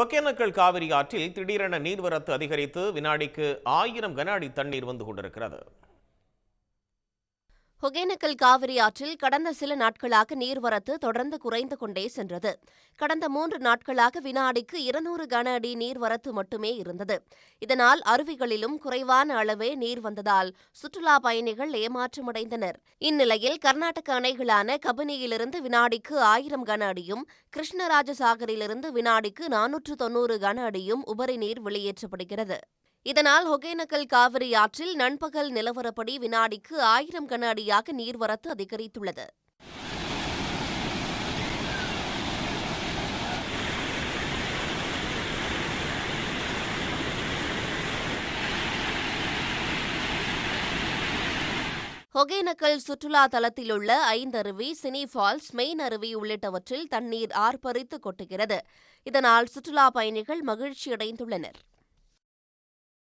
ஒகேனக்கல் காவிரி ஆற்றில் திடீரென நீர்வரத்து அதிகரித்து வினாடிக்கு ஆயிரம் கன அடி தண்ணீர் வந்து கொண்டிருக்கிறது. ஒகேனக்கல் காவிரி ஆற்றில் கடந்த சில நாட்களாக நீர்வரத்து தொடர்ந்து குறைந்து கொண்டே சென்றது. கடந்த மூன்று நாட்களாக வினாடிக்கு இருநூறு கன அடி நீர்வரத்து மட்டுமே இருந்தது. இதனால் அருவிகளிலும் குறைவான அளவே நீர் வந்ததால் சுற்றுலா பயணிகள் ஏமாற்றமடைந்தனர். இந்நிலையில் கர்நாடக அணைகளான கபினியிலிருந்து வினாடிக்கு ஆயிரம் கன அடியும் கிருஷ்ணராஜசாகரிலிருந்து வினாடிக்கு நானூற்று தொன்னூறு கன அடியும் உபரி நீர் வெளியேற்றப்படுகிறது. இதனால் ஒகேனக்கல் காவிரி ஆற்றில் நண்பகல் நிலவரப்படி வினாடிக்கு ஆயிரம் கன அடியாக நீர்வரத்து அதிகரித்துள்ளது. ஒகேனக்கல் சுற்றுலா தலத்திலுள்ள ஐந்தருவி சினி ஃபால்ஸ் மெயின் அருவி உள்ளிட்டவற்றில் தண்ணீர் ஆர்ப்பரித்து கொட்டுகிறது. இதனால் சுற்றுலா பயணிகள் மகிழ்ச்சியடைந்துள்ளனர்.